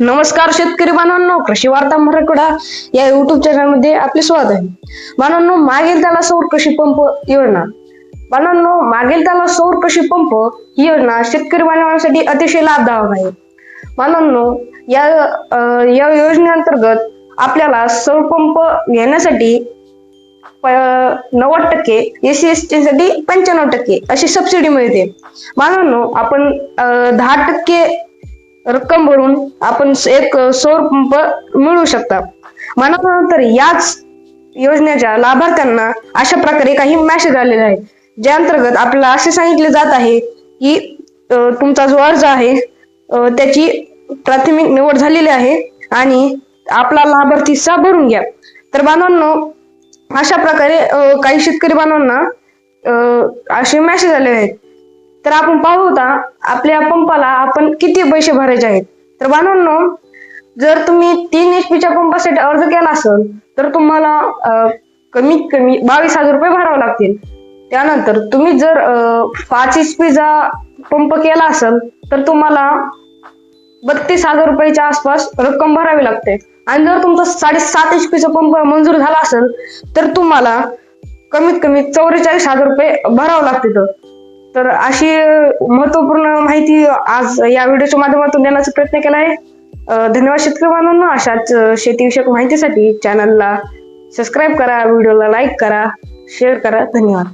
नमस्कार शेतकरी बांधवांनो कृषी वार्ता मराठवाडा या युट्यूब चॅनलमध्ये आपले स्वागत आहे. बांधवांनो मागेल त्याला सौर कृषी पंप योजना. बांधवांनो मागेल त्याला सौर कृषी पंप ही योजना शेतकरी बांधवांसाठी अतिशय लाभदायक आहे. बांधवांनो या या योजनेअंतर्गत आपल्याला सौर पंप घेण्यासाठी प- नव्वद टक्के एस सी एस टी साठी पंच्याण्णव टक्के अशी सबसिडी मिळते. बांधवांनो आपण दहा टक्के रक्कम भरून आपण एक सौर पंप मिळवू शकता. मनानंतर याच योजनेच्या लाभार्थ्यांना अशा प्रकारे काही मॅसेज आलेले आहेत. ज्या अंतर्गत आपल्याला असे सांगितले जात आहे की तुमचा जो अर्ज आहे त्याची प्राथमिक निवड झालेली आहे आणि आपला लाभार्थी सा भरून घ्या. तर बांधवांनो अशा प्रकारे काही शेतकरी बांधवांना असे मेसेज आले आहेत. तर आपण पाहू होता आपल्या पंपाला आपण किती पैसे भरायचे आहेत. तर बांधवांनो जर तुम्ही तीन एच च्या पंपासाठी अर्ज केला असेल तर तुम्हाला कमीत कमी बावीस हजार रुपये भरावे लागतील. त्यानंतर तुम्ही जर पाच एच पंप केला असेल तर तुम्हाला बत्तीस हजार रुपयाच्या आसपास रक्कम भरावी लागते. आणि जर तुमचा साडेसात एच चा पंप मंजूर झाला असेल तर तुम्हाला कमीत कमी चौवेचाळीस हजार रुपये भरावं लागते तर तर अशी महत्त्वपूर्ण माहिती आज या व्हिडिओच्या माध्यमातून देण्याचा प्रयत्न केला आहे. धन्यवाद शेतकरी बांधवांनो अशाच शेतीविषयक माहितीसाठी चॅनलला सबस्क्राईब करा व्हिडिओला लाईक करा शेअर करा. धन्यवाद.